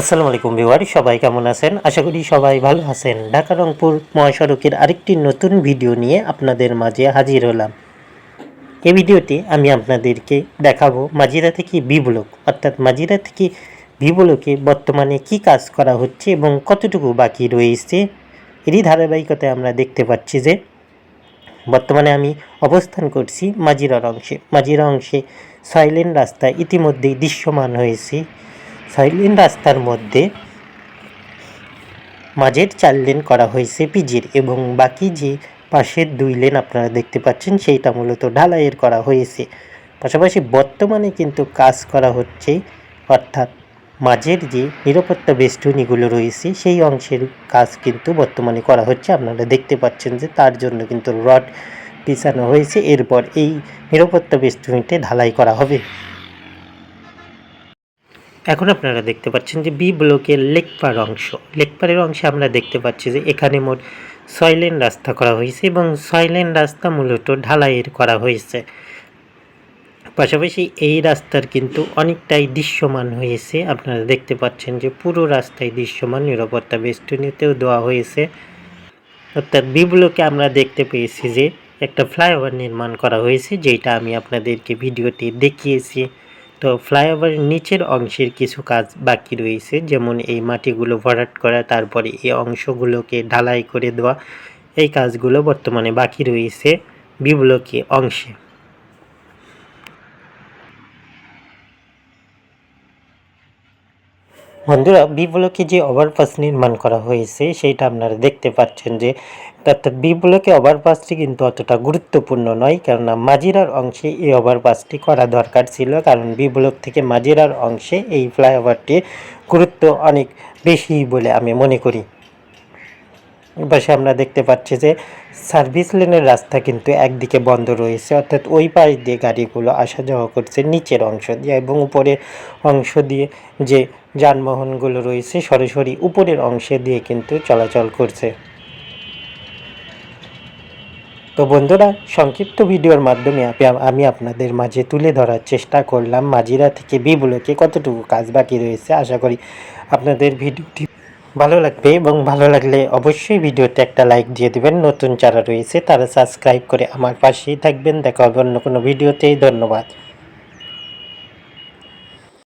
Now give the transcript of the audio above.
আসসালামু আলাইকুম বিওয়ারি সবাই কেমন আছেন? আশা করি সবাই ভালো আছেন। ঢাকা রংপুর মহাসড়কের আরেকটি নতুন ভিডিও নিয়ে আপনাদের মাঝে হাজির হলাম। এই ভিডিওতে আমি আপনাদেরকে দেখাবো মাজিরা থেকে বি ব্লক। অর্থাৎ মাজিরা থেকে বি ব্লকে বর্তমানে কি কাজ করা হচ্ছে এবং কতটুকু বাকি রয়েছে। এরই ধারাবাহিকতায় আমরা দেখতে পাচ্ছি যে, বর্তমানে আমি অবস্থান করছি মাজিরার অংশে। মাজিরা অংশে সয়লেন রাস্তা ইতিমধ্যেই দৃশ্যমান হয়েছে। সাইলেন রাস্তার মধ্যে মাঝের চার লেন করা হয়েছে পিজির এবং বাকি যে পাশের দুই লেন আপনারা দেখতে পাচ্ছেন, সেইটা মূলত ঢালাইয়ের করা হয়েছে। পাশাপাশি বর্তমানে কিন্তু কাজ করা হচ্ছে, অর্থাৎ মাঝের যে নিরাপত্তা বেষ্টনীগুলো রয়েছে, সেই অংশের কাজ কিন্তু বর্তমানে করা হচ্ছে। আপনারা দেখতে পাচ্ছেন যে তার জন্য কিন্তু রড পিছানো হয়েছে। এরপর এই নিরাপত্তা বেষ্টনীতে ঢালাই করা হবে। এখন আপনারা দেখতে পাচ্ছেন যে বি ব্লকের লেকপার অংশ। লেকপারের অংশে আমরা দেখতে পাচ্ছি যে এখানে মোট ছয় লেন রাস্তা করা হয়েছে এবং ছয় লেন রাস্তা মূলত ঢালাইয়ের করা হয়েছে। পাশাপাশি এই রাস্তার কিন্তু অনেকটাই দৃশ্যমান হয়েছে। আপনারা দেখতে পাচ্ছেন যে পুরো রাস্তায় দৃশ্যমান, নিরাপত্তা বেষ্টনীতেও দেওয়া হয়েছে। অর্থাৎ বি ব্লকে আমরা দেখতে পেয়েছি যে একটা ফ্লাইওভার নির্মাণ করা হয়েছে, যেটা আমি আপনাদেরকে ভিডিওতে দেখিয়েছি। তো ফ্লাইওভারের নিচের অংশের কিছু কাজ বাকি রয়েছে, যেমন এই মাটিগুলো ভরাট করা, তারপরে এই অংশগুলোকে ঢালাই করে দেওয়া, এই কাজগুলো বর্তমানে বাকি রয়েছে বিব্লকে অংশে। বন্ধুরা, বিব্লকে যে ওভারপাস নির্মাণ করা হয়েছে, সেইটা আপনারা দেখতে পাচ্ছেন যে, অর্থাৎ বিব্লকে ওভারপাসটি কিন্তু অতটা গুরুত্বপূর্ণ নয়, কেননা মাজিরার অংশে এই ওভারপাসটি করা দরকার ছিল, কারণ বিব্লক থেকে মাজিরার অংশে এই ফ্লাইওভারটির গুরুত্ব অনেক বেশি বলে আমি মনে করি। পাশে আমরা দেখতে পাচ্ছি যে, সার্ভিস লেনের রাস্তা কিন্তু একদিকে বন্ধ রয়েছে, অর্থাৎ ওই পাশ দিয়ে গাড়িগুলো আসা যাওয়া করছে নিচের অংশ দিয়ে এবং উপরের অংশ দিয়ে যে যানবাহনগুলো রয়েছে সরাসরি উপরের অংশে দিয়ে কিন্তু চলাচল করছে। তো বন্ধুরা, সংক্ষিপ্ত ভিডিওর মাধ্যমে আমি আপনাদের মাঝে তুলে ধরার চেষ্টা করলাম। মাজিরা থেকে বিবুলোকে কতটুকু কাজ বাকি রয়েছে, আশা করি আপনাদের ভিডিওটি ভালো লাগবে এবং ভালো লাগলে অবশ্যই ভিডিওতে একটা লাইক দিয়ে দেবেন। নতুন যারা রয়েছে, তারা সাবস্ক্রাইব করে আমার পাশেই থাকবেন। দেখা হবে অন্য কোনো ভিডিওতেই ধন্যবাদ।